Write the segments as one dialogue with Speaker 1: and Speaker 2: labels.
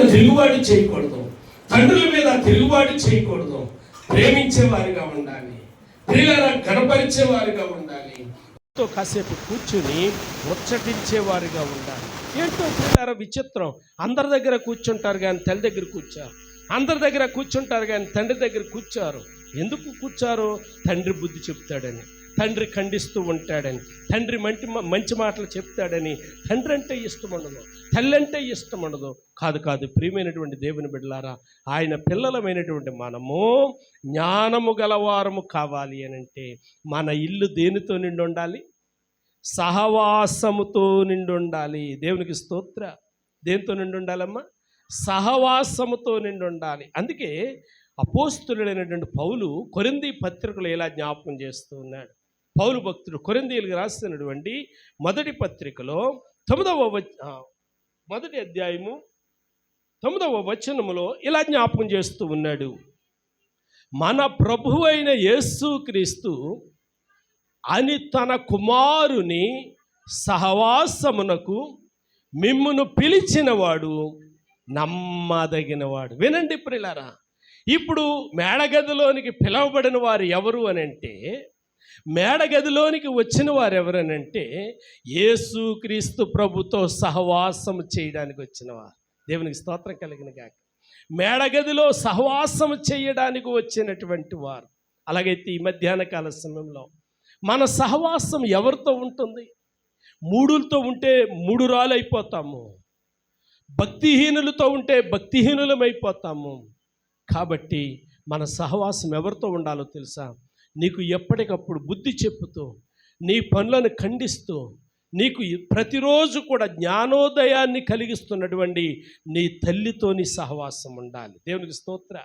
Speaker 1: తిరుగుబాటు చేయకూడదు. తండ్రుల మీద తిరుగుబాటు చేయకూడదు. ప్రేమించేవారిగా ఉండాలి. ప్రియుల కనపరిచేవారిగా ఉండాలి. తో కాసేపు కూర్చుని ముచ్చటించేవారిగా ఉండాలి. ఏంటో పిల్లల విచిత్రం. అందరి దగ్గర కూర్చుంటారు కానీ తల్లి దగ్గర కూర్చారు. అందరి దగ్గర కూర్చుంటారు కానీ తండ్రి దగ్గర కూర్చారు. ఎందుకు కూర్చారు? తండ్రి బుద్ధి చెప్తాడని. తండ్రి ఖండిస్తూ ఉంటాడని తండ్రి మంచి మంచి మాటలు చెప్తాడని తండ్రి అంటే ఇష్టం ఉండదు తల్లి అంటే ఇష్టం ఉండదు కాదు కాదు ప్రియమైనటువంటి దేవుని బిడ్డలారా ఆయన పిల్లలమైనటువంటి మనము జ్ఞానము గలవారము కావాలి అని అంటే మన ఇల్లు దేనితో నిండి ఉండాలి సహవాసముతో నిండి ఉండాలి దేవునికి స్తోత్ర. దేనితో నిండి ఉండాలమ్మా సహవాసముతో నిండి ఉండాలి అందుకే అపోస్తులైనటువంటి పౌలు కొరింది పత్రికలు ఎలా జ్ఞాపకం చేస్తూ ఉన్నాడు. పౌలు భక్తుడు కొరిందీలకు రాస్తున్నటువంటి మొదటి పత్రికలో తొమ్మిదవ మొదటి అధ్యాయము తొమ్మిదవ వచనములో ఇలా జ్ఞాపకం చేస్తూ ఉన్నాడు. మన ప్రభు అయిన యేసుక్రీస్తు అని తన కుమారుని సహవాసమునకు మిమ్మును పిలిచినవాడు నమ్మదగినవాడు. వినండి ప్రిలారా ఇప్పుడు మేడగదిలోనికి పిలవబడిన వారు ఎవరు అని అంటే మేడగదిలోనికి వచ్చిన వారు ఎవరనంటే యేసుక్రీస్తు ప్రభుతో సహవాసం చేయడానికి వచ్చిన వారు దేవునికి స్తోత్రం కలిగిన కాక మేడగదిలో సహవాసం చేయడానికి వచ్చినటువంటి వారు. అలాగైతే ఈ మధ్యాహ్న కాల సమయంలో మన సహవాసం ఎవరితో ఉంటుంది? మూడులతో ఉంటే మూడు రాళ్ళు అయిపోతాము భక్తిహీనులతో ఉంటే భక్తిహీనులమైపోతాము. కాబట్టి మన సహవాసం ఎవరితో ఉండాలో తెలుసా? నీకు ఎప్పటికప్పుడు బుద్ధి చెప్పుతూ నీ పనులను ఖండిస్తూ నీకు ప్రతిరోజు కూడా జ్ఞానోదయాన్ని కలిగిస్తున్నటువంటి నీ తల్లితోని సహవాసం ఉండాలి. దేవునికి స్తోత్ర.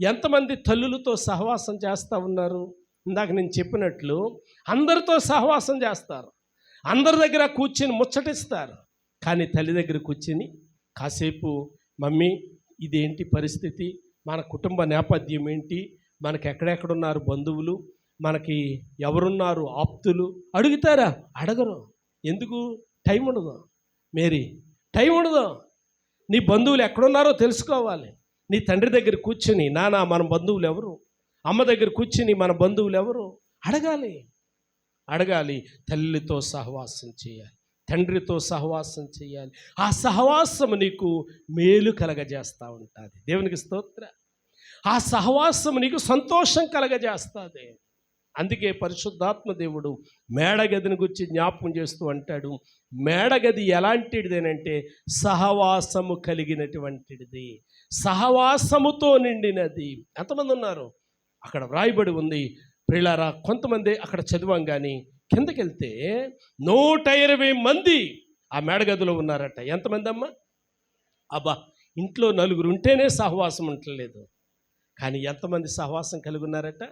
Speaker 1: ఎంతమంది తల్లులతో సహవాసం చేస్తూ ఉన్నారు? ఇందాక నేను చెప్పినట్లు అందరితో సహవాసం చేస్తారు. అందరి దగ్గర కూర్చుని ముచ్చటిస్తారు. కానీ తల్లి దగ్గర కూర్చుని కాసేపు మమ్మీ ఇదేంటి పరిస్థితి? మన కుటుంబ నేపథ్యం ఏంటి? మనకి ఎక్కడెక్కడున్నారు బంధువులు? మనకి ఎవరున్నారు ఆప్తులు? అడుగుతారా? అడగరు. ఎందుకు? టైం ఉండదు. మేరీ టైం ఉండదు. నీ బంధువులు ఎక్కడున్నారో తెలుసుకోవాలి. నీ తండ్రి దగ్గర కూర్చుని నానా మన బంధువులు ఎవరు? అమ్మ దగ్గర కూర్చుని మన బంధువులు ఎవరు? అడగాలి. అడగాలి. తల్లితో సహవాసం చేయాలి. తండ్రితో సహవాసం చేయాలి. ఆ సహవాసం నీకు మేలు కలగజేస్తూ ఉంటుంది. దేవునికి స్తోత్ర. ఆ సహవాసం నీకు సంతోషం కలగజేస్తుంది. అందుకే పరిశుద్ధాత్మ దేవుడు మేడగదిని గురించి జ్ఞాపకం చేస్తూ అంటాడు మేడగది ఎలాంటిదినంటే సహవాసము కలిగినటువంటిది సహవాసముతో నిండినది. ఎంతమంది ఉన్నారు? అక్కడ వ్రాయబడి ఉంది. ప్రిలారా కొంతమంది అక్కడ చదివాం కానీ కిందకెళ్తే నూట ఇరవై మంది ఆ మేడగదిలో ఉన్నారట. ఎంతమంది అమ్మా అబ్బా ఇంట్లో నలుగురు ఉంటేనే సహవాసం ఉండలేదు కానీ ఎంతమంది సహవాసం కలిగి ఉన్నారట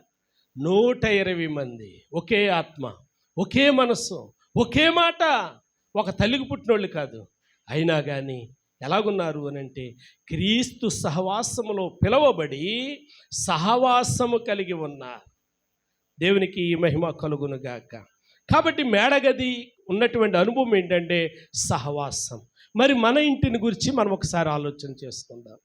Speaker 1: నూట ఇరవై మంది. ఒకే ఆత్మ ఒకే మనస్సు ఒకే మాట. ఒక తల్లికి పుట్టినోళ్ళు కాదు. అయినా కానీ ఎలాగున్నారు అని అంటే క్రీస్తు సహవాసములో పిలవబడి సహవాసము కలిగి ఉన్నారు. దేవునికి ఈ మహిమ కలుగునుగాక కాబట్టి మేడగది ఉన్నటువంటి అనుభవం ఏంటంటే సహవాసం. మరి మన ఇంటిని గురించి మనం ఒకసారి ఆలోచన చేసుకుందాం.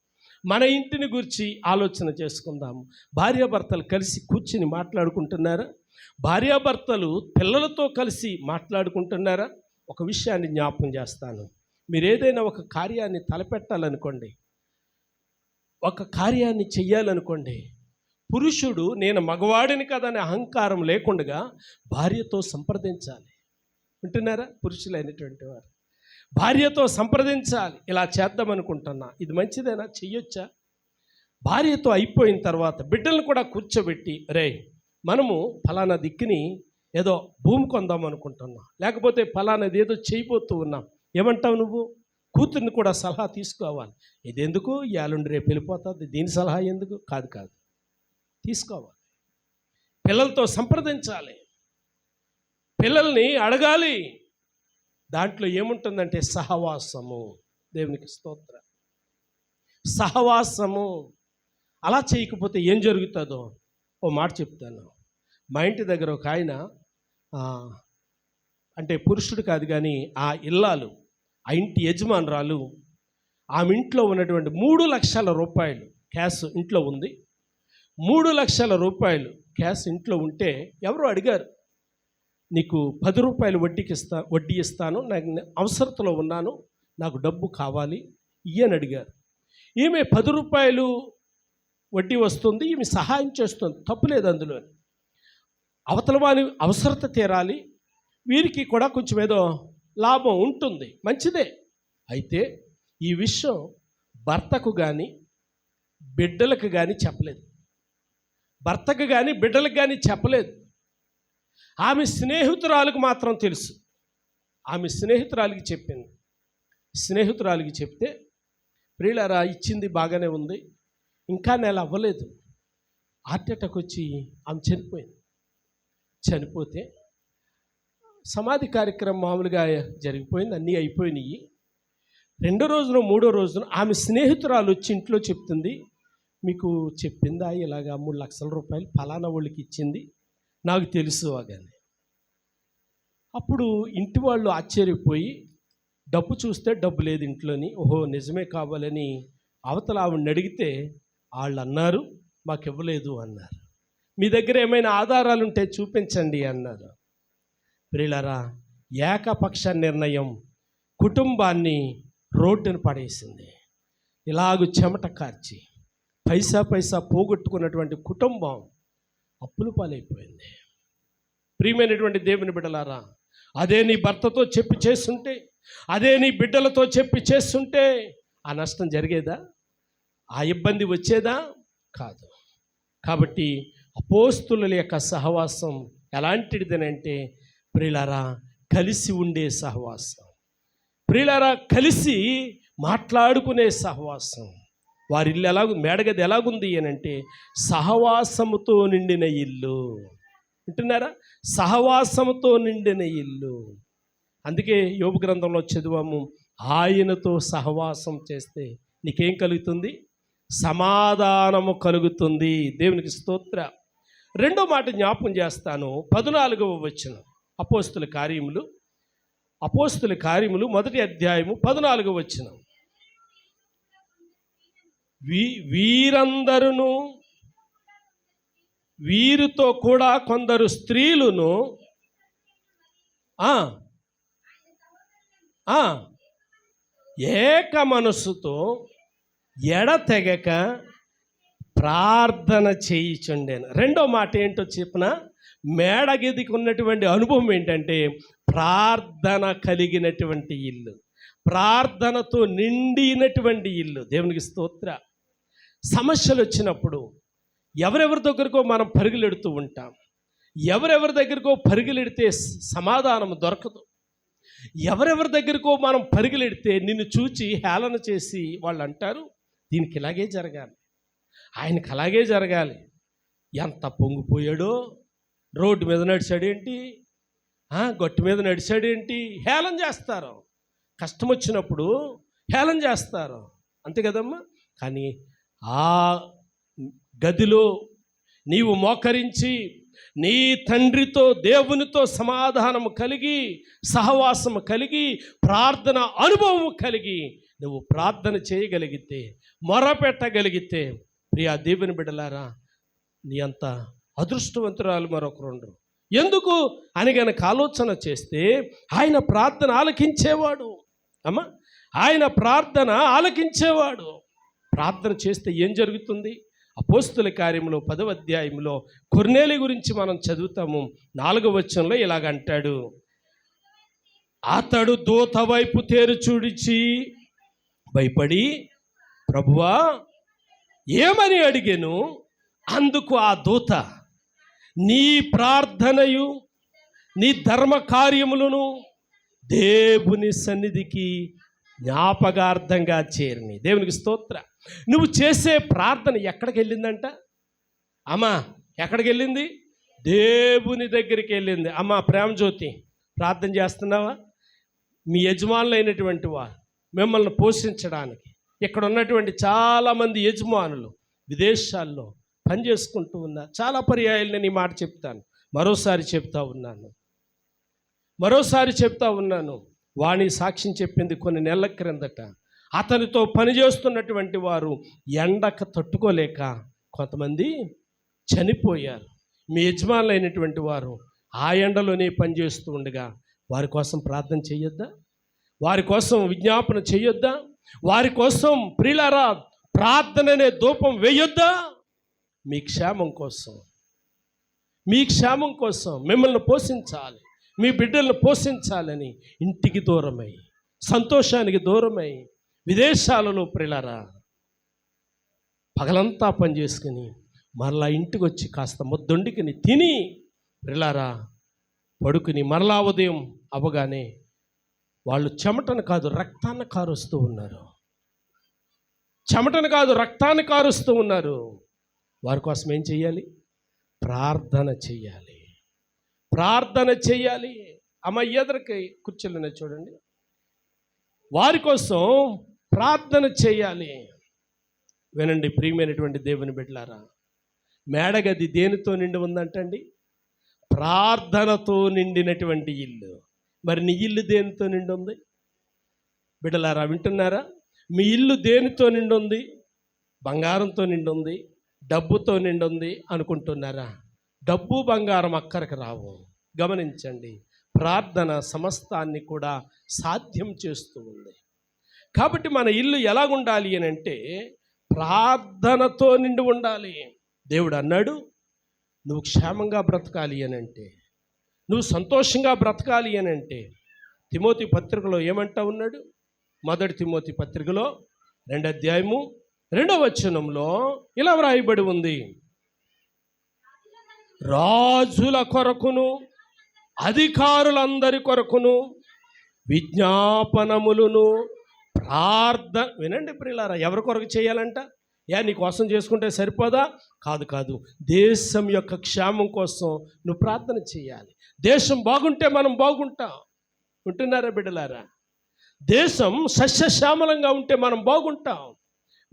Speaker 1: మన ఇంటిని గురించి ఆలోచన చేసుకుందాం భార్యాభర్తలు కలిసి కూర్చుని మాట్లాడుకుంటున్నారా? భార్యాభర్తలు పిల్లలతో కలిసి మాట్లాడుకుంటున్నారా? ఒక విషయాన్ని జ్ఞాపకం చేస్తాను. మీరు ఏదైనా ఒక కార్యాన్ని తలపెట్టాలనుకోండి ఒక కార్యాన్ని చెయ్యాలనుకోండి పురుషుడు నేను మగవాడిని కదనే అహంకారం లేకుండా భార్యతో సంప్రదించాలి. వింటున్నారా? పురుషులైనటువంటి వారు. భార్యతో సంప్రదించాలి. ఇలా చేద్దాం అనుకుంటున్నా. ఇది మంచిదేనా? చెయ్యొచ్చా? భార్యతో అయిపోయిన తర్వాత బిడ్డలను కూడా కూర్చోబెట్టి రే మనము ఫలానా దిక్కుని ఏదో భూమి కొందాం అనుకుంటున్నా. లేకపోతే ఫలానాది ఏదో చేయబోతూ ఉన్నాం. ఏమంటావు నువ్వు? కూతుర్ని కూడా సలహా తీసుకోవాలి. ఇది ఎందుకు యాలుండి రేపు వెళ్ళిపోతుంది. దీని సలహా ఎందుకు? కాదు కాదు. తీసుకోవాలి. పిల్లలతో సంప్రదించాలి. పిల్లల్ని అడగాలి. దాంట్లో ఏముంటుందంటే సహవాసము. దేవునికి స్తోత్ర. సహవాసము. అలా చేయకపోతే ఏం జరుగుతుందో? ఓ మాట చెప్తాను. మా ఇంటి దగ్గర ఒక ఆయన అంటే పురుషుడు కాదు కానీ ఆ ఇల్లాలు ఆ ఇంటి యజమానురాలు ఆమె ఇంట్లో ఉన్నటువంటి మూడు లక్షల రూపాయలు క్యాష్ ఇంట్లో ఉంది. మూడు లక్షల రూపాయలు క్యాష్ ఇంట్లో ఉంటే ఎవరు అడిగారు నీకు పది రూపాయలు వడ్డీకి ఇస్తా వడ్డీ ఇస్తాను నాకు అవసరతలో ఉన్నాను నాకు డబ్బు కావాలి ఇయ్యని అడిగారు. ఈమె పది రూపాయలు వడ్డీ వస్తుంది ఈమె సహాయం చేస్తుంది తప్పులేదు అందులో. అవతల వారి అవసరత తీరాలి వీరికి కూడా కొంచెం ఏదో లాభం ఉంటుంది మంచిదే. అయితే ఈ విషయం భర్తకు కానీ బిడ్డలకు కానీ చెప్పలేదు. భర్తకు కానీ బిడ్డలకు కానీ చెప్పలేదు. ఆమె స్నేహితురాలకు మాత్రం తెలుసు. ఆమె స్నేహితురాలికి చెప్పింది. స్నేహితురాలికి చెప్తే ప్రియులరా ఇచ్చింది బాగానే ఉంది. ఇంకా నెల అవ్వలేదు. హార్ట్ అటాక్ వచ్చి ఆమె చనిపోయింది. చనిపోతే సమాధి కార్యక్రమం మామూలుగా జరిగిపోయింది. అన్నీ అయిపోయినాయి. రెండో రోజున మూడో రోజున ఆమె స్నేహితురాలు వచ్చి ఇంట్లో చెప్తుంది. మీకు చెప్పిందా? ఇలాగా మూడు లక్షల రూపాయలు ఫలానా వాళ్ళకి ఇచ్చింది. నాకు తెలుసు అని. అప్పుడు ఇంటి వాళ్ళు ఆశ్చర్యపోయి డబ్బు చూస్తే డబ్బు లేదు ఇంట్లోని. ఓహో నిజమే కావాలని అవతల ఆవిడని అడిగితే వాళ్ళు అన్నారు మాకు ఇవ్వలేదు అన్నారు. మీ దగ్గర ఏమైనా ఆధారాలు ఉంటే చూపించండి అన్నారు. ప్రియులరా ఏకపక్ష నిర్ణయం కుటుంబాన్ని రోడ్డును పడేసింది. ఇలాగు చెమట కార్చి పైసా పైసా పోగొట్టుకున్నటువంటి కుటుంబం అప్పులు పాలైపోయింది. ప్రియమైనటువంటి దేవుని బిడ్డలారా అదే నీ భర్తతో చెప్పి చేస్తుంటే అదే నీ బిడ్డలతో చెప్పి చేస్తుంటే ఆ నష్టం జరిగేదా? ఆ ఇబ్బంది వచ్చేదా? కాదు. కాబట్టి అపోస్తుల యొక్క సహవాసం ఎలాంటిదినంటే ప్రియులారా కలిసి ఉండే సహవాసం. ప్రియులారా కలిసి మాట్లాడుకునే సహవాసం. వారి ఇల్లు ఎలాగు మేడగది ఎలాగుంది అని అంటే సహవాసముతో నిండిన ఇల్లు. వింటున్నారా? సహవాసముతో నిండిన ఇల్లు. అందుకే యోగ గ్రంథంలో చదివాము ఆయనతో సహవాసం చేస్తే నీకేం కలుగుతుంది? సమాధానము కలుగుతుంది. దేవునికి స్తోత్ర. రెండో మాట జ్ఞాపకం చేస్తాను పద్నాలుగవ వచ్చిన అపోస్తుల కార్యములు అపోస్తుల కార్యములు మొదటి అధ్యాయము పద్నాలుగవ వచ్చినాం వీ వీరందరును వీరితో కూడా కొందరు స్త్రీలను ఏక మనస్సుతో ఎడతెగక ప్రార్థన చేయిచుండేను. రెండో మాట ఏంటో చెప్పిన? మేడగదికి ఉన్నటువంటి అనుభవం ఏంటంటే ప్రార్థన కలిగినటువంటి ఇల్లు. ప్రార్థనతో నిండినటువంటి ఇల్లు. దేవునికి స్తోత్ర. సమస్యలు వచ్చినప్పుడు ఎవరెవరి దగ్గరకో మనం పరుగులెడుతూ ఉంటాం. ఎవరెవరి దగ్గరకో పరుగులెడితే సమాధానం దొరకదు. ఎవరెవరి దగ్గరకో మనం పరుగులెడితే నిన్ను చూచి హేళన చేసి వాళ్ళు అంటారు దీనికి ఇలాగే జరగాలి. ఆయనకి అలాగే జరగాలి. ఎంత పొంగిపోయాడో రోడ్డు మీద నడిచాడేంటి? ఆ, గట్టు మీద నడిచాడేంటి? హేళన చేస్తారు. కష్టం వచ్చినప్పుడు హేళన చేస్తారు. అంతే కదమ్మా? కానీ ఆ గదిలో నీవు మోకరించి నీ తండ్రితో దేవునితో సమాధానము కలిగి సహవాసము కలిగి ప్రార్థన అనుభవము కలిగి నువ్వు ప్రార్థన చేయగలిగితే మొరపెట్టగలిగితే ప్రియా దేవుని బిడ్డలారా నీ అంత అదృష్టవంతురాలు మరొకరుండ్రు ఎందుకు? అని గనక ఆలోచన చేస్తే ఆయన ప్రార్థన ఆలకించేవాడు. అమ్మా ఆయన ప్రార్థన ఆలకించేవాడు. ప్రార్థన చేస్తే ఏం జరుగుతుంది? అపోస్తుల కార్యంలో పదవ అధ్యాయంలో కొర్నేలి గురించి మనం చదువుతాము. నాలుగవ వచనంలో ఇలాగంటాడు అతడు దూత వైపు తేరు చూడిచి భయపడి ప్రభువా ఏమని అడిగాను? అందుకు ఆ దూత నీ ప్రార్థనయు నీ ధర్మ కార్యములను దేవుని సన్నిధికి జ్ఞాపకార్థంగా చేరిని. దేవునికి స్తోత్ర. నువ్వు చేసే ప్రార్థన ఎక్కడికి వెళ్ళిందంట? అమ్మా ఎక్కడికి వెళ్ళింది? దేవుని దగ్గరికి వెళ్ళింది. అమ్మా ప్రేమజ్యోతి ప్రార్థన చేస్తున్నావా? మీ యజమానులైనటువంటి వారు మిమ్మల్ని పోషించడానికి. ఇక్కడ ఉన్నటువంటి చాలామంది యజమానులు విదేశాల్లో పని చేసుకుంటూ ఉన్నారు. చాలా పర్యాయాలు నేను ఈ మాట చెప్తాను. మరోసారి చెప్తా ఉన్నాను. మరోసారి చెప్తా ఉన్నాను. వాణి సాక్ష్యం చెప్పింది కొన్ని నెలల క్రిందట. అతనితో పనిచేస్తున్నటువంటి వారు ఎండక తట్టుకోలేక కొంతమంది చనిపోయారు. మీ యజమానులైనటువంటి వారు ఆ ఎండలోనే పనిచేస్తూ ఉండగా వారి కోసం ప్రార్థన చేయొద్దా? వారి కోసం విజ్ఞాపన చేయొద్దా? వారి కోసం ప్రిలరా ప్రార్థన అనే ధూపం వేయొద్దా? మీ క్షేమం కోసం. మీ క్షేమం కోసం మిమ్మల్ని పోషించాలి. మీ బిడ్డలను పోషించాలని ఇంటికి దూరమై సంతోషానికి దూరమై విదేశాలలో ప్రిలరా పగలంతా పని చేసుకుని మరలా ఇంటికి వచ్చి కాస్త ముద్దొండికిని తిని ప్రిలారా పడుకుని మరలా ఉదయం అవ్వగానే వాళ్ళు చెమటను కాదు రక్తాన్ని కారుస్తూ ఉన్నారు. చెమటను కాదు రక్తాన్ని కారుస్తూ ఉన్నారు. వారి కోసం ఏం చెయ్యాలి? ప్రార్థన చెయ్యాలి. ప్రార్థన చేయాలి. అమ్మ ఎదురికి కూర్చోలేని చూడండి. వారి కోసం ప్రార్థన చేయాలి. వినండి ప్రియమైనటువంటి దేవుని బిడ్డలారా మేడగది దేనితో నిండి ఉందంటండి? ప్రార్థనతో నిండినటువంటి ఇల్లు. మరి నీ ఇల్లు దేనితో నిండి ఉంది? బిడ్డలారా వింటున్నారా? మీ ఇల్లు దేనితో నిండి ఉంది? బంగారంతో నిండి ఉంది? డబ్బుతో నిండి ఉంది అనుకుంటున్నారా? డబ్బు బంగారం అక్కడికి రావు. గమనించండి ప్రార్థన సమస్తాన్ని కూడా సాధ్యం చేస్తూ ఉంది. కాబట్టి మన ఇల్లు ఎలాగుండాలి అని అంటే ప్రార్థనతో నిండి ఉండాలి. దేవుడు అన్నాడు నువ్వు క్షేమంగా బ్రతకాలి అని అంటే నువ్వు సంతోషంగా బ్రతకాలి అని అంటే తిమోతి పత్రికలో ఏమంటా ఉన్నాడు? మొదటి తిమోతి పత్రికలో రెండు అధ్యాయము రెండవ వచనంలో ఇలా వ్రాయబడి ఉంది. రాజుల కొరకును అధికారులందరి కొరకును విజ్ఞాపనములను ప్రార్థన వినండి ప్రియులారా ఎవరి కొరకు చేయాలంట? యా నీ కోసం చేసుకుంటే సరిపోదా? కాదు కాదు. దేశం యొక్క క్షేమం కోసం నువ్వు ప్రార్థన చేయాలి. దేశం బాగుంటే మనం బాగుంటాం. ఉంటున్నారా బిడ్డలారా? దేశం సస్యశ్యామలంగా ఉంటే మనం బాగుంటాం.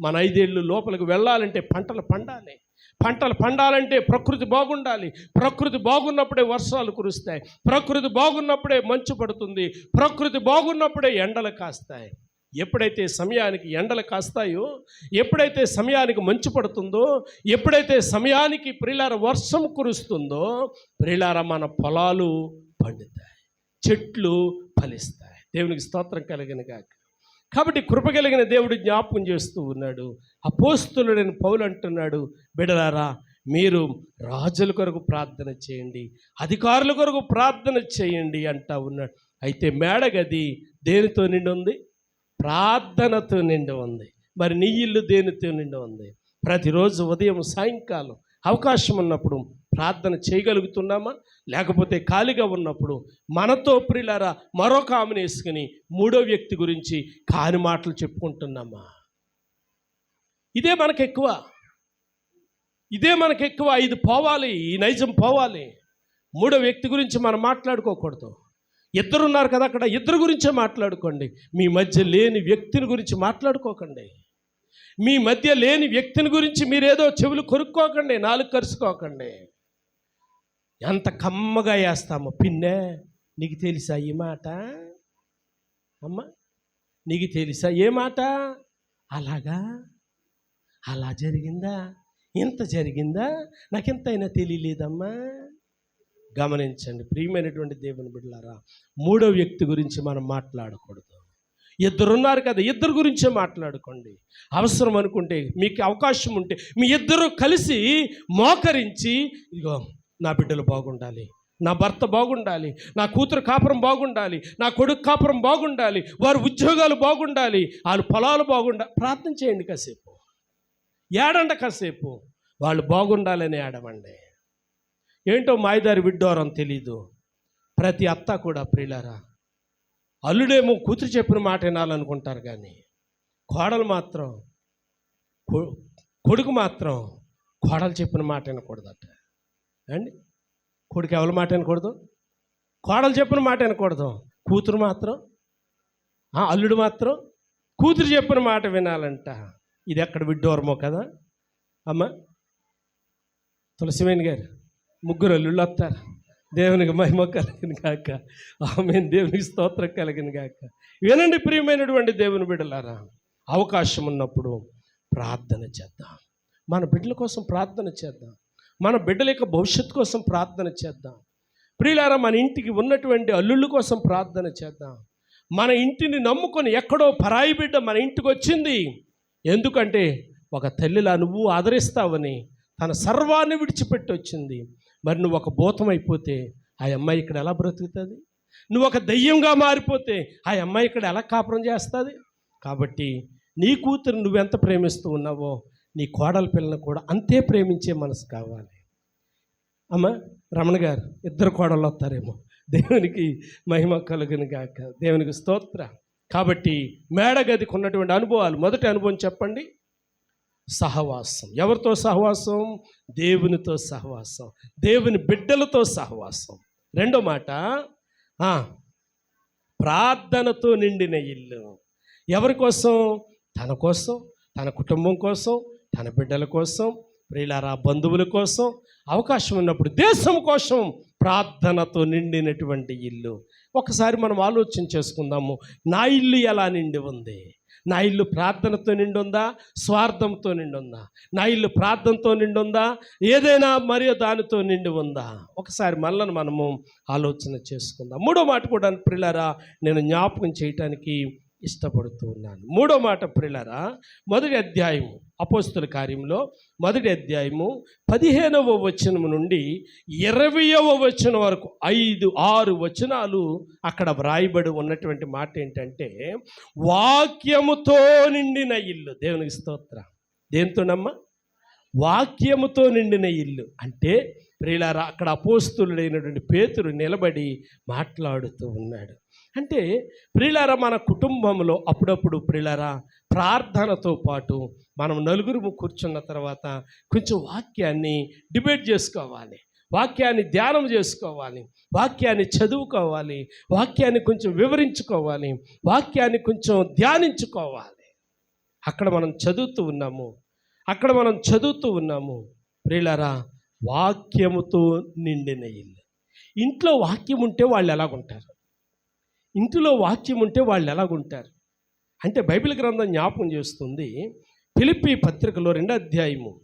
Speaker 1: మన ఐదేళ్ళు లోపలికి వెళ్ళాలంటే పంటలు పండాలి. పంటలు పండాలంటే ప్రకృతి బాగుండాలి. ప్రకృతి బాగున్నప్పుడే వర్షాలు కురుస్తాయి. ప్రకృతి బాగున్నప్పుడే మంచు పడుతుంది. ప్రకృతి బాగున్నప్పుడే ఎండలు కాస్తాయి. ఎప్పుడైతే సమయానికి ఎండలు కాస్తాయో ఎప్పుడైతే సమయానికి మంచు పడుతుందో ఎప్పుడైతే సమయానికి ప్రిలార వర్షం కురుస్తుందో ప్రిలార మన పొలాలు పండుతాయి. చెట్లు ఫలిస్తాయి. దేవునికి స్తోత్రం కలిగిన కాక కాబట్టి కృప కలిగిన దేవుడు జ్ఞాపకం చేస్తూ ఉన్నాడు. అపోస్తులుడని పౌలు అంటున్నాడు బిడలారా మీరు రాజుల కొరకు ప్రార్థన చేయండి అధికారుల కొరకు ప్రార్థన చేయండి అంటా ఉన్నాడు. అయితే మేడగది దేనితో నిండి ఉంది? ప్రార్థనతో నిండి ఉంది. మరి నీ ఇల్లు దేనితో నిండి ఉంది? ప్రతిరోజు ఉదయం సాయంకాలం అవకాశం ఉన్నప్పుడు ప్రార్థన చేయగలుగుతున్నామా? లేకపోతే ఖాళీగా ఉన్నప్పుడు మనతో ప్రిలారా మరొక ఆమెను వేసుకుని మూడో వ్యక్తి గురించి కాని మాటలు చెప్పుకుంటున్నామా? ఇదే మనకు ఎక్కువ ఇదే మనకు ఎక్కువ ఇది పోవాలి ఈ నైజం పోవాలి. మూడో వ్యక్తి గురించి మనం మాట్లాడుకోకూడదు. ఇద్దరున్నారు కదా అక్కడ. ఇద్దరు గురించే మాట్లాడుకోండి. మీ మధ్య లేని వ్యక్తిని గురించి మాట్లాడుకోకండి. మీ మధ్య లేని వ్యక్తిని గురించి మీరేదో చెవులు కొరుక్కోకండి నాలుగు కరుసుకోకండి. ఎంత కమ్మగా వేస్తామో పిన్నే నీకు తెలుసా ఈ మాట? అమ్మ నీకు తెలుసా ఏ మాట? అలాగా? అలా జరిగిందా? ఇంత జరిగిందా? నాకెంతైనా తెలియలేదమ్మా. గమనించండి ప్రియమైనటువంటి దేవుని బిడ్డలారా మూడో వ్యక్తి గురించి మనం మాట్లాడకూడదు. ఇద్దరున్నారు కదా ఇద్దరు గురించే మాట్లాడుకోండి. అవసరం అనుకుంటే మీకు అవకాశం ఉంటే మీ ఇద్దరు కలిసి మోకరించి ఇదిగో నా బిడ్డలు బాగుండాలి నా భర్త బాగుండాలి నా కూతురు కాపురం బాగుండాలి నా కొడుకు కాపురం బాగుండాలి వారి ఉద్యోగాలు బాగుండాలి వాళ్ళ పొలాలు బాగుండాలి ప్రార్థన చేయండి కాసేపు. ఏడండి కాసేపు. వాళ్ళు బాగుండాలని ఏడవండి. ఏంటో మాయదారి విడ్డోరం తెలీదు. ప్రతి అత్త కూడా ప్రియులారా అల్లుడేమో కూతురు చెప్పిన మాట వినాలనుకుంటారు కానీ కోడలు మాత్రం కొ- కొడుకు మాత్రం కోడలు చెప్పిన మాట వినకూడదట. అండి కొడుకు ఎవరి మాట వినకూడదు? కోడలు చెప్పిన మాట వినకూడదు. కూతురు మాత్రం ఆ, అల్లుడు మాత్రం కూతురు చెప్పిన మాట వినాలంట. ఇది ఎక్కడ విడ్డోరమో కదా? అమ్మ తులసివేణి గారు ముగ్గురు అల్లుళ్ళు వస్తారు. దేవునికి మహిమ కలిగిన కాక ఆమె దేవునికి స్తోత్రం కలిగిన కాక వినండి ప్రియమైనటువంటి దేవుని బిడ్డలారా అవకాశం ఉన్నప్పుడు ప్రార్థన చేద్దాం. మన బిడ్డల కోసం ప్రార్థన చేద్దాం. మన బిడ్డల యొక్క భవిష్యత్తు కోసం ప్రార్థన చేద్దాం. ప్రియులారా మన ఇంటికి ఉన్నటువంటి అల్లుళ్ళ కోసం ప్రార్థన చేద్దాం. మన ఇంటిని నమ్ముకొని ఎక్కడో పరాయి బిడ్డ మన ఇంటికి వచ్చింది. ఎందుకంటే ఒక తల్లిలా నువ్వు ఆదరిస్తావని తన సర్వాన్ని విడిచిపెట్టి వచ్చింది. మరి నువ్వు ఒక భూతం అయిపోతే ఆ అమ్మాయి ఇక్కడ ఎలా బ్రతుకుతుంది? నువ్వు ఒక దయ్యంగా మారిపోతే ఆ అమ్మాయి ఇక్కడ ఎలా కాపురం చేస్తుంది? కాబట్టి నీ కూతురు నువ్వెంత ప్రేమిస్తూ ఉన్నావో నీ కోడల పిల్లని కూడా అంతే ప్రేమించే మనసు కావాలి. అమ్మ రమణ గారు ఇద్దరు కోడళ్ళు వస్తారేమో. దేవునికి మహిమ కలుగును గాక. దేవునికి స్తోత్ర. కాబట్టి మేడగదికి ఉన్నటువంటి అనుభవాలు మొదటి అనుభవం చెప్పండి. సహవాసం. ఎవరితో సహవాసం? దేవునితో సహవాసం. దేవుని బిడ్డలతో సహవాసం. రెండో మాట ప్రార్థనతో నిండిన ఇల్లు. ఎవరి కోసం? తన కోసం తన కుటుంబం కోసం తన బిడ్డల కోసం ప్రియులారా బంధువుల కోసం. అవకాశం ఉన్నప్పుడు దేశం కోసం ప్రార్థనతో నిండినటువంటి ఇల్లు. ఒకసారి మనం ఆలోచన చేసుకుందాము నా ఇల్లు ఎలా నిండి ఉంది? నా ఇల్లు ప్రార్థనతో నిండుందా? స్వార్థంతో నిండుందా? నా ఇల్లు ప్రార్థనతో నిండుందా? ఉందా ఏదైనా మరియు దానితో నిండి ఉందా? ఒకసారి మళ్ళీ మనము ఆలోచన చేసుకుందాం. మూడో మాట కూడా ప్రిలారా నేను జ్ఞాపకం చేయటానికి ఇష్టపడుతూ ఉన్నాను. మూడో మాట ప్రిలరా మొదటి అధ్యాయము అపోస్తుల కార్యంలో మొదటి అధ్యాయము పదిహేనవ వచనము నుండి ఇరవయవ వచనం వరకు ఐదు ఆరు వచనాలు అక్కడ వ్రాయబడి ఉన్నటువంటి మాట ఏంటంటే వాక్యముతో నిండిన ఇల్లు. దేవునికి స్తోత్ర. దేంతోనమ్మా వాక్యముతో నిండిన ఇల్లు. అంటే ప్రియులారా అక్కడ అపోస్తులుడైనటువంటి పేతురు నిలబడి మాట్లాడుతూ ఉన్నాడు. అంటే ప్రియులారా మన కుటుంబంలో అప్పుడప్పుడు ప్రియులారా ప్రార్థనతో పాటు మనం నలుగురు కూర్చున్న తర్వాత కొంచెం వాక్యాన్ని డిబేట్ చేసుకోవాలి. వాక్యాన్ని ధ్యానం చేసుకోవాలి. వాక్యాన్ని చదువుకోవాలి. వాక్యాన్ని కొంచెం వివరించుకోవాలి. వాక్యాన్ని కొంచెం ధ్యానించుకోవాలి. అక్కడ మనం చదువుతూ ఉన్నాము. అక్కడ మనం చదువుతూ ఉన్నాము. ప్రిలరా వాక్యముతో నిండిన ఇల్లు. ఇంట్లో వాక్యం ఉంటే వాళ్ళు ఎలాగుంటారు? ఇంటిలో వాక్యం ఉంటే వాళ్ళు ఎలాగుంటారు? అంటే బైబిల్ గ్రంథం జ్ఞాపకం చేస్తుంది ఫిలిప్పి పత్రికలో రెండో అధ్యాయము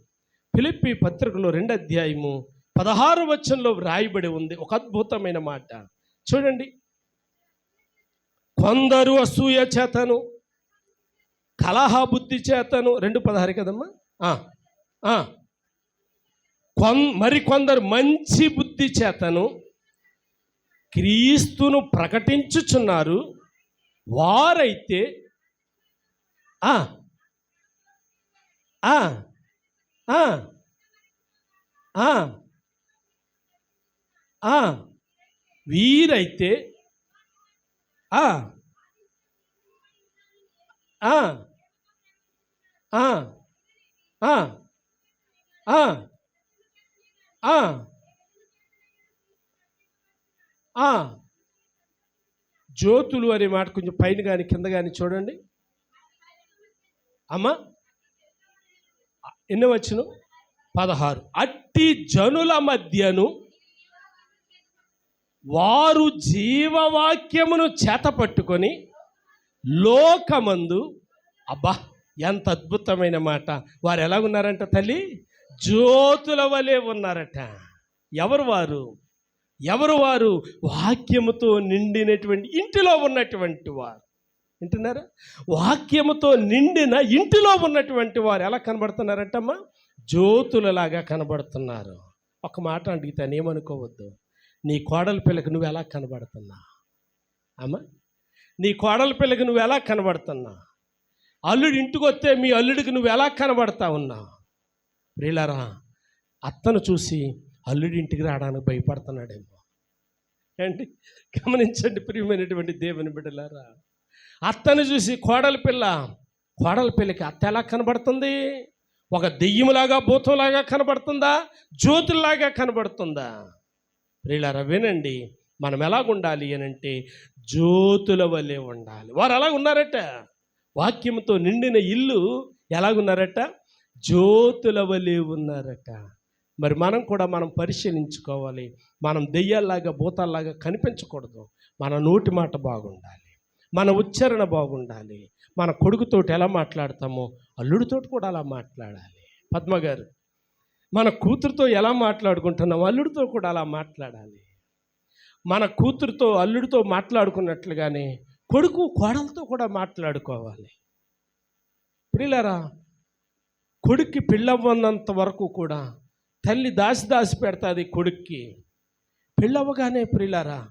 Speaker 1: ఫిలిప్పి పత్రికలో రెండో అధ్యాయము పదహారు వచనంలో వ్రాయబడి ఉంది ఒక అద్భుతమైన మాట. చూడండి. కొందరు అసూయ చేతను కలహ బుద్ధి చేతను రెండు పదహారు కదమ్మా? ఆ, ఆ. మరికొందరు మంచి బుద్ధి చేతను క్రీస్తును ప్రకటించుచున్నారు వారైతే ఆ, ఆ, వీరైతే ఆ, ఆ, ఆ. జ్యోతులు అనే మాట కొంచెం పైన కానీ కింద కానీ చూడండి. అమ్మా ఎన్ని వచ్చును? పదహారు. అట్టి జనుల మధ్యను వారు జీవవాక్యమును చేతపట్టుకొని లోకమందు అబ్బా ఎంత అద్భుతమైన మాట. వారు ఎలా ఉన్నారంట తల్లి? జ్యోతుల వలె ఉన్నారట. ఎవరు వారు? ఎవరు వారు? వాక్యముతో నిండినటువంటి ఇంటిలో ఉన్నటువంటి వారు. వింటున్నారా? వాక్యముతో నిండిన ఇంటిలో ఉన్నటువంటి వారు ఎలా కనబడుతున్నారంటమ్మా? జ్యోతులలాగా కనబడుతున్నారు. ఒక మాట అడిగితే ఏమనుకోవద్దు. నీ కోడల పిల్లకి నువ్వు ఎలా కనబడుతున్నా అమ్మా నీ కోడల పిల్లకి నువ్వు ఎలా కనబడుతున్నా అల్లుడు ఇంటికి వస్తే మీ అల్లుడికి నువ్వు ఎలా కనబడతా ఉన్నా ప్రియులరా అత్తను చూసి అల్లుడి ఇంటికి రావడానికి భయపడుతున్నాడేమో ఏంటి? గమనించండి ప్రియమైనటువంటి దేవుని బిడ్డలారా. అత్తను చూసి కోడల పిల్ల కోడల పిల్లకి అత్త ఎలా కనబడుతుంది? ఒక దెయ్యంలాగా భూతంలాగా కనబడుతుందా? జ్యోతుల్లాగా కనబడుతుందా? ప్రియులారా వినండి. మనం ఎలాగుండాలి అని అంటే జ్యోతుల వలె ఉండాలి. వారు ఎలా ఉన్నారట? వాక్యంతో నిండిన ఇల్లు ఎలాగున్నారట? జ్యోతుల వలె ఉన్నారట. మరి మనం కూడా మనం పరిశీలించుకోవాలి. మనం దెయ్యాల్లాగా భూతాల్లాగా కనిపించకూడదు. మన నోటి మాట బాగుండాలి. మన ఉచ్చారణ బాగుండాలి. మన కొడుకుతోటి ఎలా మాట్లాడతామో అల్లుడితోటి కూడా అలా మాట్లాడాలి. పద్మ గారు మన కూతురుతో ఎలా మాట్లాడుకుంటున్నామో అల్లుడితో కూడా అలా మాట్లాడాలి. మన కూతురుతో అల్లుడితో మాట్లాడుకున్నట్లుగానే కొడుకు కోడలతో కూడా మాట్లాడుకోవాలి. ప్రియులారా కొడుక్కి పెళ్ళవ్వనంత వరకు కూడా తల్లి దాసి దాసి పెడతాది కొడుక్కి. పెళ్ళవగానే ప్రియులారా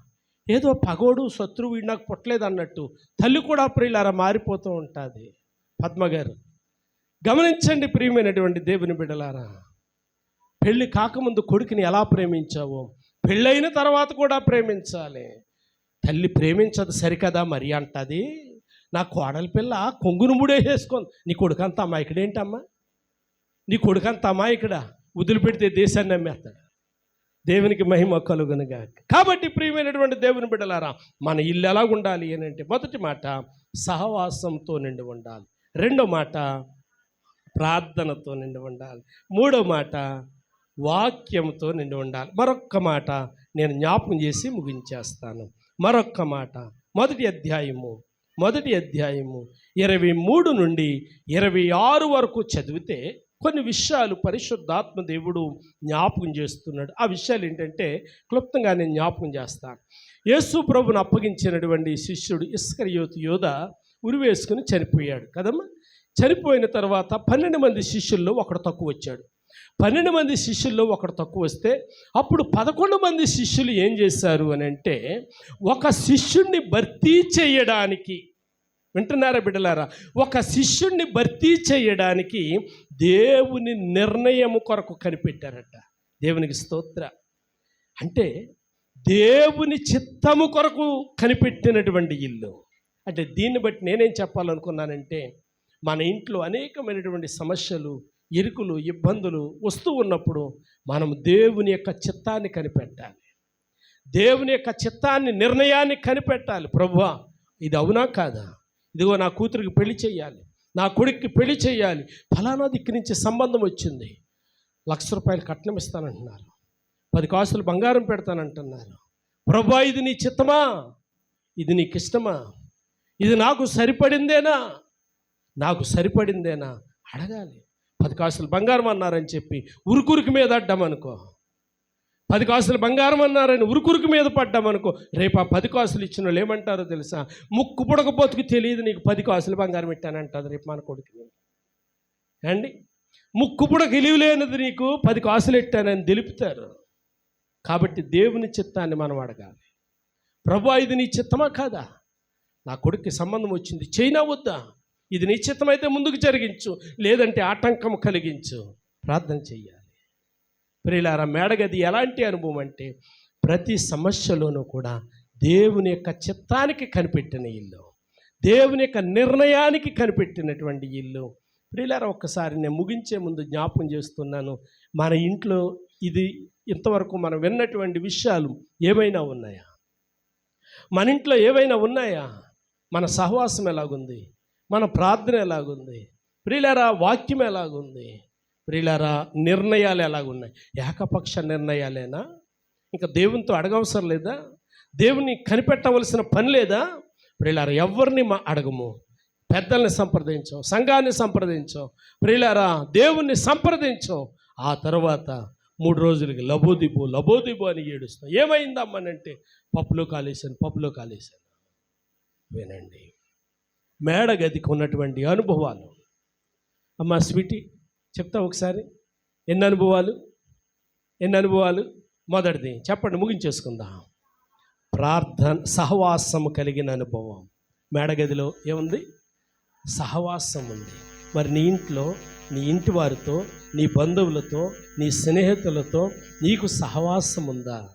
Speaker 1: ఏదో పగోడు శత్రువు వీడు నాకు పుట్టలేదు అన్నట్టు తల్లి కూడా ప్రియులారా మారిపోతూ ఉంటుంది. పద్మ గారు గమనించండి ప్రియమైనటువంటి దేవుని బిడ్డలారా పెళ్ళి కాకముందు కొడుకుని ఎలా ప్రేమించావో పెళ్ళైన తర్వాత కూడా ప్రేమించాలి. తల్లి ప్రేమించదు సరికదా మరి అంటది. నా కోడల పిల్ల కొంగును ముడే వేసుకుంది నీ కొడుకంత అమాయకుడేంటమ్మా? నీ కొడుకంత ఇక్కడ వదిలిపెడితే దేశాన్ని నమ్మేస్తాడు. దేవునికి మహిమ కలుగునుగా కాబట్టి ప్రియమైనటువంటి దేవుని బిడ్డలారా మన ఇల్లు ఎలా ఉండాలి అని అంటే మొదటి మాట సహవాసంతో నిండి ఉండాలి. రెండో మాట ప్రార్థనతో నిండి ఉండాలి. మూడో మాట వాక్యంతో నిండి ఉండాలి. మరొక్క మాట నేను జ్ఞాపకం చేసి ముగించేస్తాను. మరొక్క మాట మొదటి అధ్యాయము మొదటి అధ్యాయము ఇరవై మూడు నుండి ఇరవై ఆరు వరకు చదివితే కొన్ని విషయాలు పరిశుద్ధాత్మ దేవుడు జ్ఞాపకం చేస్తున్నాడు. ఆ విషయాలు ఏంటంటే క్లుప్తంగా నేను జ్ఞాపకం చేస్తాను. యేసు ప్రభును అప్పగించినటువంటి శిష్యుడు ఇస్కరియోతు యోధ ఉరివేసుకుని చనిపోయాడు కదమ్మా. చనిపోయిన తర్వాత పన్నెండు మంది శిష్యుల్లో ఒకడు తక్కువ వచ్చాడు. పన్నెండు మంది శిష్యుల్లో ఒకడు తక్కువ వస్తే అప్పుడు పదకొండు మంది శిష్యులు ఏం చేశారు అని అంటే ఒక శిష్యుణ్ణి భర్తీ చేయడానికి వింటున్నారా బిడ్డలారా? ఒక శిష్యుణ్ణి భర్తీ చేయడానికి దేవుని నిర్ణయము కొరకు కనిపెట్టారట. దేవునికి స్తోత్ర. అంటే దేవుని చిత్తము కొరకు కనిపెట్టినటువంటి ఇల్లు. అంటే దీన్ని బట్టి నేనేం చెప్పాలనుకున్నానంటే మన ఇంట్లో అనేకమైనటువంటి సమస్యలు ఇరుకులు ఇబ్బందులు వస్తూ ఉన్నప్పుడు మనం దేవుని యొక్క చిత్తాన్ని కనిపెట్టాలి. దేవుని యొక్క చిత్తాన్ని నిర్ణయాన్ని కనిపెట్టాలి. ప్రభు ఇది అవునా కాదా? ఇదిగో నా కూతురికి పెళ్ళి చేయాలి నా కొడుక్కి పెళ్ళి చేయాలి. ఫలానా దిక్కు నుంచి సంబంధం వచ్చింది. లక్ష రూపాయలు కట్నం ఇస్తానంటున్నారు. పది కాసులు బంగారం పెడతానంటున్నారు. ప్రభా ఇది నీ చిత్తమా? ఇది నీకు ఇష్టమా? ఇది నాకు సరిపడిందేనా? నాకు సరిపడిందేనా? అడగాలి. పది కాసులు బంగారం అన్నారని చెప్పి ఉరుకురికి మీద అడ్డామనుకో పది కాసులు బంగారం అన్నారని ఉరుకురుకు మీద పడ్డామనుకో రేపు ఆ పది కాసులు ఇచ్చిన వాళ్ళు ఏమంటారో తెలుసా? ముక్కు పుడకపోతుకు తెలియదు నీకు పది కాసులు బంగారం పెట్టానంటుంది రేపు మన కొడుకు. అండి? ముక్కు పుడక ఇలివలేనిది నీకు పది కాసులు ఎట్టానని తెలుపుతారు. కాబట్టి దేవుని చిత్తాన్ని మనం అడగాలి. ప్రభు ఇది నీ చిత్తమా కాదా? నా కొడుక్కి సంబంధం వచ్చింది చైనా వద్దా? ఇది నీ చిత్తమైతే ముందుకు జరిగించు లేదంటే ఆటంకం కలిగించు. ప్రార్థన చెయ్యాలి. ప్రియులారా మేడగది ఎలాంటి అనుభవం అంటే ప్రతి సమస్యలోనూ కూడా దేవుని యొక్క చిత్తానికి కనిపెట్టిన ఇల్లు. దేవుని యొక్క నిర్ణయానికి కనిపెట్టినటువంటి ఇల్లు. ప్రియులారా ఒక్కసారి నేను ముగించే ముందు జ్ఞాపకం చేస్తున్నాను మన ఇంట్లో ఇది ఇంతవరకు మనం విన్నటువంటి విషయాలు ఏమైనా ఉన్నాయా? మన ఇంట్లో ఏవైనా ఉన్నాయా? మన సహవాసం ఎలాగుంది? మన ప్రార్థన ఎలాగుంది? ప్రియులారా వాక్యం ఎలాగుంది? ప్రియులారా నిర్ణయాలు ఎలాగున్నాయి? ఏకపక్ష నిర్ణయాలేనా? ఇంకా దేవునితో అడగవసరం లేదా? దేవుని కనిపెట్టవలసిన పని లేదా? ప్రియులారా ఎవరిని మా అడగము. పెద్దల్ని సంప్రదించాం సంఘాన్ని సంప్రదించాం. ప్రియులారా దేవుణ్ణి సంప్రదించాం. ఆ తర్వాత మూడు రోజులకి లబోదిబో లబోదిబో అని ఏడుస్తాం. ఏమైందమ్మనంటే పప్పులో కాలేశాను పప్పులో కాలేశాను. వినండి. మేడగదికి ఉన్నటువంటి అనుభవాలు. అమ్మ స్వీటీ చెప్తా ఒకసారి. ఎన్ని అనుభవాలు? ఎన్ని అనుభవాలు? మొదటిది చెప్పండి ముగించేసుకుందాం. ప్రార్థన సహవాసం కలిగిన అనుభవం. మేడగదిలో ఏముంది? సహవాసం ఉంది. మరి నీ ఇంట్లో నీ ఇంటి వారితో నీ బంధువులతో నీ స్నేహితులతో నీకు సహవాసం ఉందా?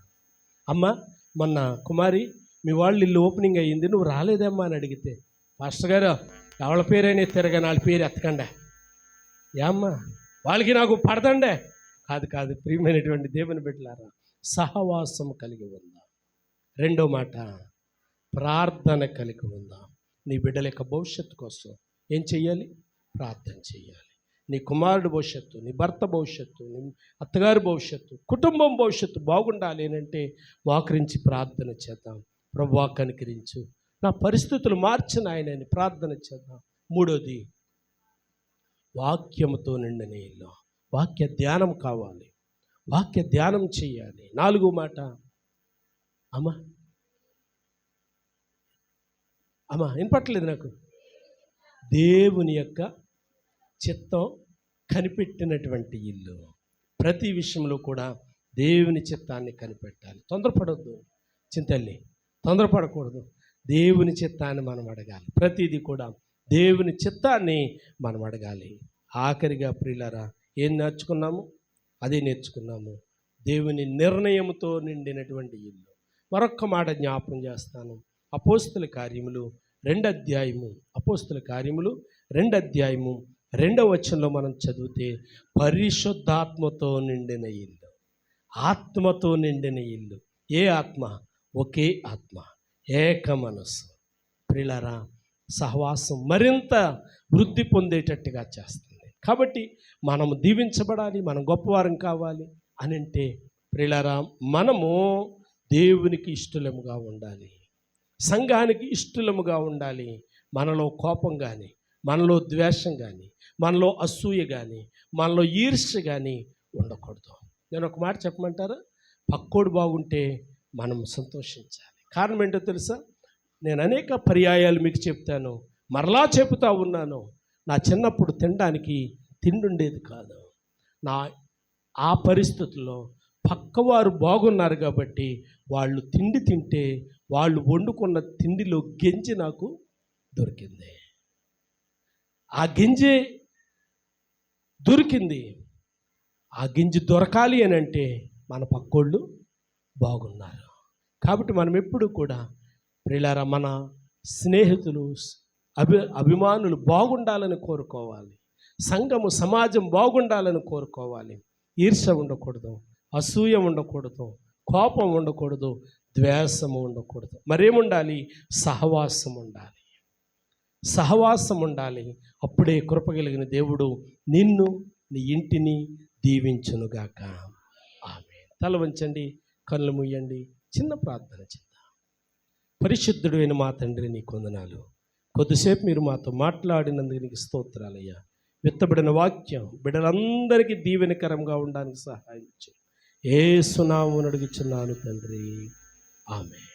Speaker 1: అమ్మ మొన్న కుమారి మీ వాళ్ళు ఇల్లు ఓపెనింగ్ అయ్యింది నువ్వు రాలేదమ్మా అని అడిగితే మాస్టర్ గారు ఎవరి పేరైనా తిరగని వాళ్ళ పేరు ఎత్తకండా. ఏమ్మా? వాళ్ళకి నాకు పడదండే. కాదు కాదు ప్రియమైనటువంటి దేవుని బిడ్డలారా సహవాసం కలిగి ఉందా. రెండో మాట ప్రార్థన కలిగి ఉందా. నీ బిడ్డల యొక్క భవిష్యత్తు కోసం ఏం చెయ్యాలి? ప్రార్థన చేయాలి నీ కుమారుడు భవిష్యత్తు నీ భర్త భవిష్యత్తు నీ అత్తగారి భవిష్యత్తు కుటుంబం భవిష్యత్తు బాగుండాలి అంటే వాకరించి ప్రార్థన చేద్దాం. ప్రభు కనికరించు నా పరిస్థితులు మార్చిన ఆయనని ప్రార్థన చేద్దాం. మూడోది వాక్యముతో నిండిన ఇల్లు వాక్య ధ్యానం కావాలి. వాక్య ధ్యానం చేయాలి. నాలుగో మాట. అమ్మా. అమ్మా వినపట్లేదు నాకు. దేవుని యొక్క చిత్తం కనిపెట్టినటువంటి ఇల్లు ప్రతి విషయంలో కూడా దేవుని చిత్తాన్ని కనిపెట్టాలి. తొందరపడద్దు చింతల్లి తొందరపడకూడదు. దేవుని చిత్తాన్ని మనం అడగాలి. ప్రతిదీ కూడా దేవుని చిత్తాన్ని మనం అడగాలి. ఆఖరిగా ప్రియులరా ఏం నేర్చుకున్నాము? అదే నేర్చుకున్నాము. దేవుని నిర్ణయంతో నిండినటువంటి ఇల్లు. మరొక్క మాట జ్ఞాపకం చేస్తాను. అపోస్తుల కార్యములు రెండు అధ్యాయము. అపోస్తుల కార్యములు రెండు అధ్యాయము. రెండవ వచనంలో మనం చదివితే పరిశుద్ధాత్మతో నిండిన ఇల్లు. ఆత్మతో నిండిన ఇల్లు. ఏ ఆత్మ? ఒకే ఆత్మ. ఏక మనస్సు. ప్రిలరా సహవాసం మరింత వృద్ధి పొందేటట్టుగా చేస్తుంది. కాబట్టి మనం దీవించబడాలి మనం గొప్పవారం కావాలి అని అంటే ప్రిలరా మనము దేవునికి ఇష్టలముగా ఉండాలి. సంఘానికి ఇష్టలముగా ఉండాలి. మనలో కోపం కానీ మనలో ద్వేషం కానీ మనలో అసూయ కానీ మనలో ఈర్ష్య కానీ ఉండకూడదు. నేను ఒక మాట చెప్పమంటారా? పక్కోడు బాగుంటే మనం సంతోషించాలి. కారణం ఏంటో తెలుసా? నేను అనేక పర్యాయాలు మీకు చెప్తాను. మరలా చెబుతా ఉన్నాను. నా చిన్నప్పుడు తినడానికి తిండి ఉండేది కాదు. నా ఆ పరిస్థితుల్లో పక్కవారు బాగున్నారు కాబట్టి వాళ్ళు తిండి తింటే వాళ్ళు వండుకున్న తిండిలో గెంజి నాకు దొరికింది. ఆ గింజి దొరికింది. ఆ గింజి దొరకాలి అని అంటే మన పక్కోళ్ళు బాగున్నారు. కాబట్టి మనం ఎప్పుడు కూడా ప్రిలారా మన స్నేహితులు అభి అభిమానులు బాగుండాలని కోరుకోవాలి. సంఘము సమాజం బాగుండాలని కోరుకోవాలి. ఈర్ష ఉండకూడదు అసూయ ఉండకూడదు కోపం ఉండకూడదు ద్వేషము ఉండకూడదు. మరేముండాలి? సహవాసం ఉండాలి. సహవాసం ఉండాలి. అప్పుడే కృపగలిగిన దేవుడు నిన్ను నీ ఇంటిని దీవించునుగాక. ఆమె తల వంచండి కళ్ళు ముయ్యండి చిన్న ప్రార్థన చేయండి పరిశుద్ధుడు అయిన మా తండ్రి నీ కొందనాలు కొద్దిసేపు మీరు మాతో మాట్లాడినందుకు నీకు స్తోత్రాలయ్యా. విత్తబడిన వాక్యం బిడ్డలందరికీ దీవెనకరంగా ఉండడానికి సహాయం చేయి ఏ సునాము అడుగుచున్నాను తండ్రి. ఆమె